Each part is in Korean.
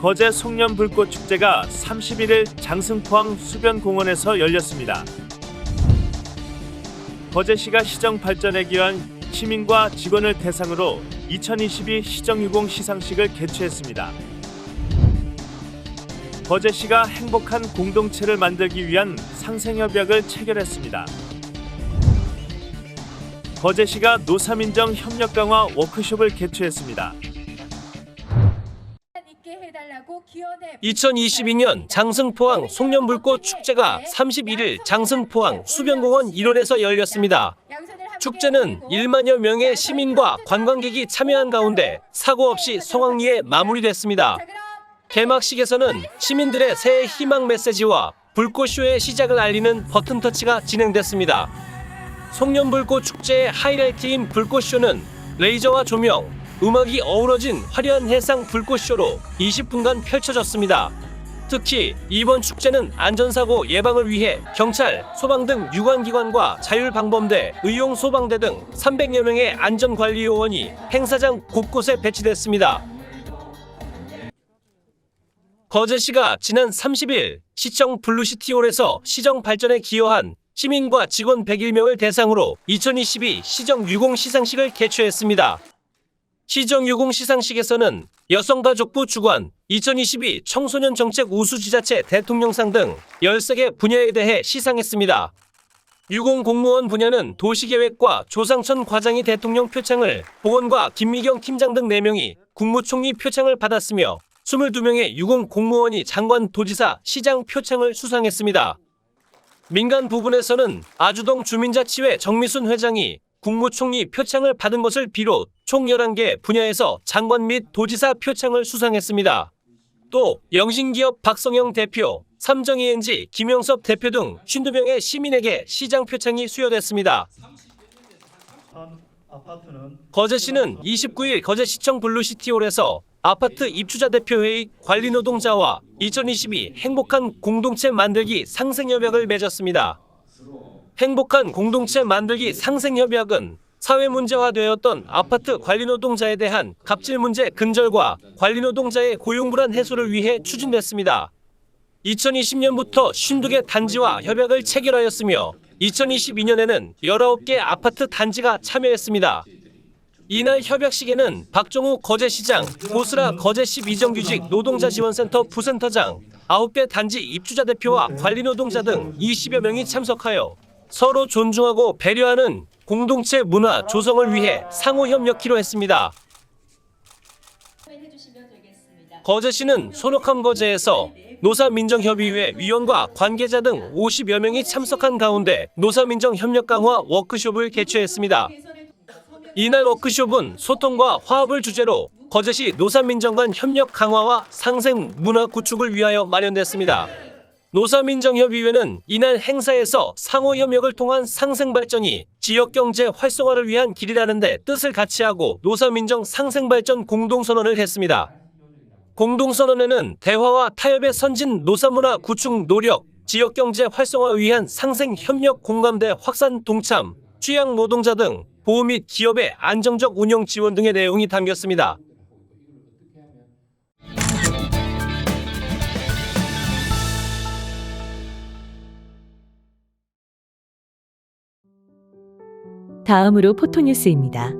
거제 송년 불꽃 축제가 31일 장승포항 수변공원에서 열렸습니다. 거제시가 시정 발전에 기여한 시민과 직원을 대상으로 2022 시정유공 시상식을 개최했습니다. 거제시가 행복한 공동체를 만들기 위한 상생협약을 체결했습니다. 거제시가 노사민정 협력 강화 워크숍을 개최했습니다. 2022년 장승포항 송년불꽃 축제가 31일 장승포항 수변공원 일원에서 열렸습니다. 축제는 1만여 명의 시민과 관광객이 참여한 가운데 사고 없이 성황리에 마무리됐습니다. 개막식에서는 시민들의 새해 희망 메시지와 불꽃쇼의 시작을 알리는 버튼 터치가 진행됐습니다. 송년불꽃 축제의 하이라이트인 불꽃쇼는 레이저와 조명, 음악이 어우러진 화려한 해상 불꽃쇼로 20분간 펼쳐졌습니다. 특히 이번 축제는 안전사고 예방을 위해 경찰, 소방 등 유관기관과 자율방범대, 의용소방대 등 300여 명의 안전관리 요원이 행사장 곳곳에 배치됐습니다. 거제 시가 지난 30일 시청 블루시티홀에서 시정 발전에 기여한 시민과 직원 101명을 대상으로 2022 시정 유공 시상식을 개최했습니다. 시정 유공 시상식에서는 여성가족부 주관, 2022 청소년 정책 우수지자체 대통령상 등 13개 분야에 대해 시상했습니다. 유공 공무원 분야는 도시계획과 조상천 과장이 대통령 표창을, 보건과 김미경 팀장 등 4명이 국무총리 표창을 받았으며 22명의 유공 공무원이 장관, 도지사, 시장 표창을 수상했습니다. 민간 부분에서는 아주동 주민자치회 정미순 회장이 국무총리 표창을 받은 것을 비롯 총 11개 분야에서 장관 및 도지사 표창을 수상했습니다. 또 영신기업 박성영 대표, 삼정이엔지 김영섭 대표 등 52명의 시민에게 시장 표창이 수여됐습니다. 거제시는 29일 거제시청 블루시티홀에서 아파트 입주자 대표회의 관리 노동자와 2022 행복한 공동체 만들기 상생 협약을 맺었습니다. 행복한 공동체 만들기 상생협약은 사회 문제화되었던 아파트 관리 노동자에 대한 갑질 문제 근절과 관리 노동자의 고용 불안 해소를 위해 추진됐습니다. 2020년부터 52개 단지와 협약을 체결하였으며 2022년에는 19개 아파트 단지가 참여했습니다. 이날 협약식에는 박종우 거제시장, 고스라 거제시 비정규직 노동자 지원센터 부센터장, 9개 단지 입주자 대표와 관리 노동자 등 20여 명이 참석하여 서로 존중하고 배려하는 공동체 문화 조성을 위해 상호 협력키로 했습니다. 거제시는 손옥함 거제에서 노사민정협의회 위원과 관계자 등 50여 명이 참석한 가운데 노사민정협력 강화 워크숍을 개최했습니다. 이날 워크숍은 소통과 화합을 주제로 거제시 노사민정 간 협력 강화와 상생 문화 구축을 위하여 마련됐습니다. 노사민정협의회는 이날 행사에서 상호 협력을 통한 상생 발전이 지역 경제 활성화를 위한 길이라는 데 뜻을 같이 하고 노사민정 상생 발전 공동선언을 했습니다. 공동선언에는 대화와 타협의 선진 노사문화 구축 노력, 지역 경제 활성화 위한 상생 협력 공감대 확산 동참, 취약 노동자 등 보호 및 기업의 안정적 운영 지원 등의 내용이 담겼습니다. 다음으로 포토뉴스입니다.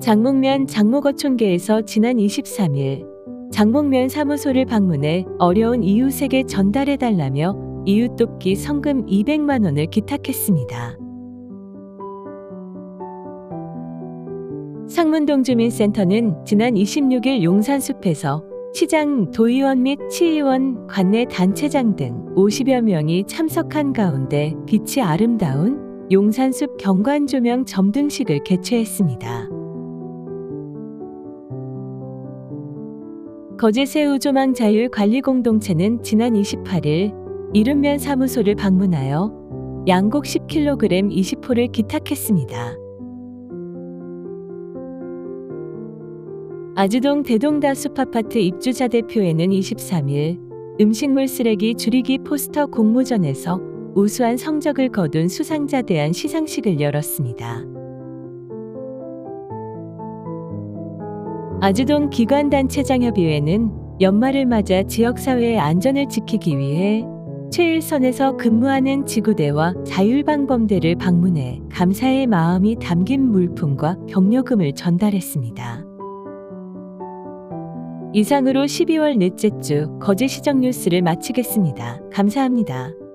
장목면 장목어촌계에서 지난 23일 장목면 사무소를 방문해 어려운 이웃에게 전달해달라며 이웃 돕기 성금 200만 원을 기탁했습니다. 상문동 주민센터는 지난 26일 용산숲에서 시장, 도의원 및 치의원, 관내 단체장 등 50여 명이 참석한 가운데 빛이 아름다운 용산숲 경관 조명 점등식을 개최했습니다. 거제새우 조망 자율 관리공동체는 지난 28일 이른면 사무소를 방문하여 양곡 10kg 20호를 기탁했습니다. 아주동 대동다숲 아파트 입주자 대표회는 23일 음식물 쓰레기 줄이기 포스터 공모전에서 우수한 성적을 거둔 수상자 대한 시상식을 열었습니다. 아주동 기관단체장협의회는 연말을 맞아 지역사회의 안전을 지키기 위해 최일선에서 근무하는 지구대와 자율방범대를 방문해 감사의 마음이 담긴 물품과 격려금을 전달했습니다. 이상으로 12월 넷째 주 거제시정 뉴스를 마치겠습니다. 감사합니다.